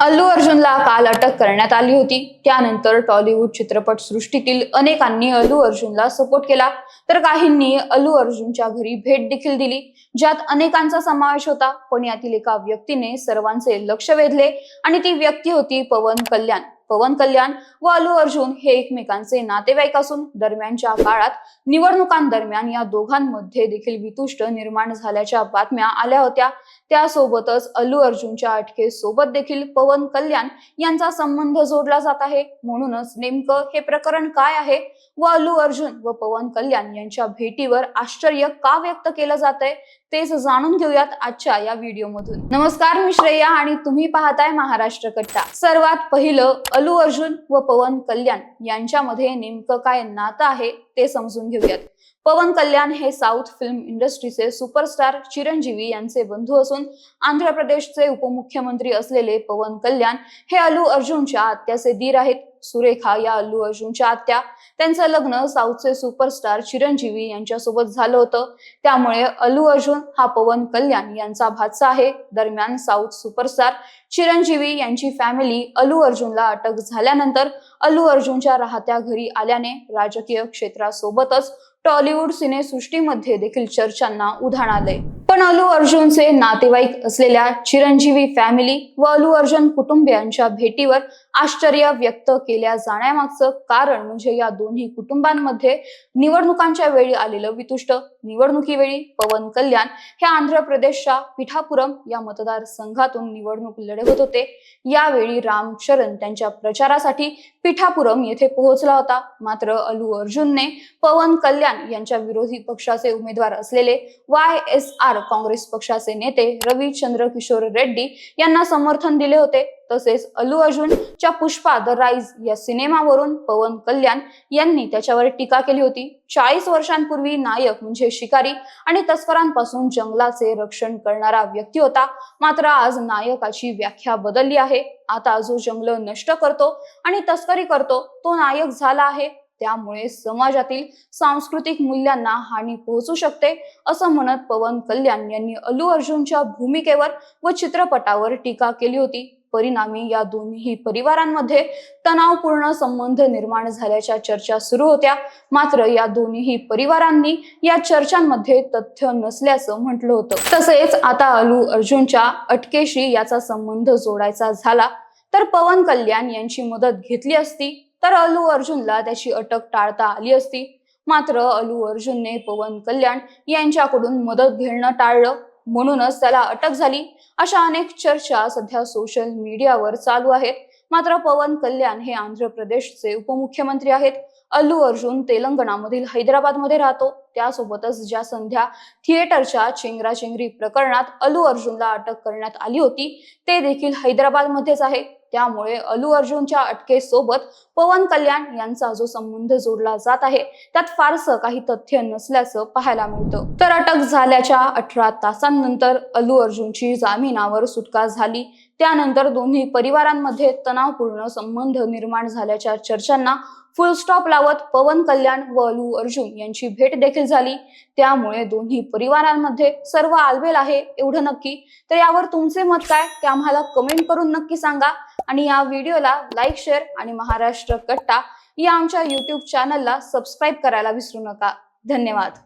अल्लू अर्जुनला काल अटक करण्यात आली होती. त्यानंतर टॉलिवूड चित्रपट सृष्टीतील अनेकांनी अल्लू अर्जुनला सपोर्ट केला. तर काहींनी अल्लू अर्जुनच्या घरी भेट देखील दिली ज्यात अनेकांचा समावेश होता. पण यातील एका व्यक्तीने सर्वांचे लक्ष वेधले आणि ती व्यक्ती होती पवन कल्याण. पवन कल्याण व अलू अर्जुन हे एकमेकांचे नातेवाईक असून दरम्यानच्या काळात निवडणुकांदरम्यान या दोघांमध्ये देखील वितुष्ट निर्माण झाल्याच्या बातम्या आल्या होत्या. त्यासोबतच अलू अर्जुनच्या अटकेसोबत देखील पवन कल्याण यांचा संबंध जोडला जात आहे. म्हणूनच नेमकं हे प्रकरण काय आहे? व अलू अर्जुन व पवन कल्याण यांच्या भेटीवर आश्चर्य का व्यक्त केलं जात आहे तेच जाणून घेऊयात आजच्या या व्हिडिओमधून. नमस्कार मी श्रेया आणि तुम्ही पाहताय महाराष्ट्र कट्टा. सर्वात पहिलं अल्लू अर्जुन व पवन कल्याण यांच्यामध्ये नेमकं काय नातं आहे ते समजून घेऊयात. पवन कल्याण हे साऊथ फिल्म इंडस्ट्रीचे सुपरस्टार चिरंजीवी यांचे बंधू असून आंध्र प्रदेशचे उपमुख्यमंत्री असलेले पवन कल्याण हे अल्लू अर्जुनच्या आत्याचे दीर आहेत. सुरेखा या अल्लू अर्जुनच्या आत्या. त्यांचं लग्न साऊथचे सुपरस्टार चिरंजीवी यांच्यासोबत झालं होतं. त्यामुळे अल्लू अर्जुन हा पवन कल्याण यांचा भाचा आहे. दरम्यान साऊथ सुपरस्टार चिरंजीवी यांची फॅमिली अल्लू अर्जुनला अटक झाल्यानंतर अल्लू अर्जुनच्या राहत्या घरी आल्याने राजकीय क्षेत्रासोबतच टॉलिवूड सिनेसृष्टीमध्ये देखील चर्चांना उधाण आलंय. पण अलू अर्जुनचे नातेवाईक असलेल्या चिरंजीवी फॅमिली व अलू अर्जुन कुटुंबियांच्या भेटीवर आश्चर्य व्यक्त केल्या जाण्यामागचं कारण म्हणजे या दोन्ही कुटुंबांमध्ये निवडणुकांच्या वेळी आलेलं वितुष्ट निवडणुकीवेळी पवन कल्याण हे आंध्र प्रदेशच्या पिठापुरम या मतदारसंघातून निवडणूक लढवत होते. यावेळी रामचरण त्यांच्या प्रचारासाठी पिठापुरम येथे पोहोचला होता. मात्र अलू अर्जुनने पवन कल्याण यांच्या विरोधी पक्षाचे उमेदवार असलेले वाय एस आर काँग्रेस पक्षाचे नेते रविचंद्र किशोर रेड्डी यांना समर्थन दिले होते. तसेच अलू अर्जुनच्या पुष्पा द राईज या सिनेमावरून पवन कल्याण यांनी त्याच्यावर टीका केली होती. चाळीस वर्षांपूर्वी नायक म्हणजे शिकारी आणि तस्करांपासून जंगलाचे रक्षण करणारा व्यक्ती होता. मात्र आज नायकाची व्याख्या बदलली आहे. आता जो जंगल नष्ट करतो आणि तस्करी करतो तो नायक झाला आहे. त्यामुळे समाजातील सांस्कृतिक मूल्यांना हानी पोहोचू शकते असं म्हणत पवन कल्याण यांनी अल्लू अर्जुनच्या भूमिकेवर व चित्रपटावर टीका केली होती. परिणामी या दोन्ही परिवारांमध्ये तणावपूर्ण संबंध निर्माण झाल्याच्या चर्चा सुरू होत्या. मात्र या दोन्ही परिवारांनी या चर्चांमध्ये तथ्य नसल्याचं म्हटलं होतं. तसेच आता अलू अर्जुनच्या अटकेशी याचा संबंध जोडायचा झाला. तर पवन कल्याण यांची मदत घेतली असती. तर अलू अर्जुनला त्याची अटक टाळता आली असती. मात्र अल्लू अर्जुनने पवन कल्याण यांच्याकडून मदत घेणं टाळलं. म्हणूनच त्याला अटक झाली. अशा अनेक चर्चा सध्या सोशल मीडियावर चालू आहेत. मात्र पवन कल्याण हे आंध्र प्रदेशचे उपमुख्यमंत्री आहेत. अल्लू अर्जुन तेलंगणामधील हैदराबादमध्ये राहतो. त्यासोबतच ज्या संध्या थिएटरच्या चेंगराचेंगरी प्रकरणात अल्लू अर्जुनला अटक करण्यात आली होती ते देखील हैदराबादमध्येच आहे. त्यामुळे अलू अर्जुनच्या अटकेसोबत पवन कल्याण यांचा जो संबंध जोडला जात आहे त्यात फारसं काही तथ्य नसल्याचं पाहायला मिळतं. तर अटक झाल्याच्या अठरा तासांनंतर अलू अर्जुनची जामिनावर सुटका झाली. त्यानंतर दोन्ही परिवारांमध्ये तणावपूर्ण संबंध निर्माण झाल्याच्या चर्चांना फुल स्टॉप लावत पवन कल्याण व अलू अर्जुन यांची भेट देखील झाली. त्यामुळे दोन्ही परिवारांमध्ये सर्व आलबेल आहे एवढं नक्की. तर यावर तुमचे मत काय ते आम्हाला कमेंट करून नक्की सांगा. आणि या व्हिडिओला लाईक शेअर आणि महाराष्ट्र कट्टा या आमच्या युट्यूब चॅनलला सबस्क्राईब करायला विसरू नका. धन्यवाद.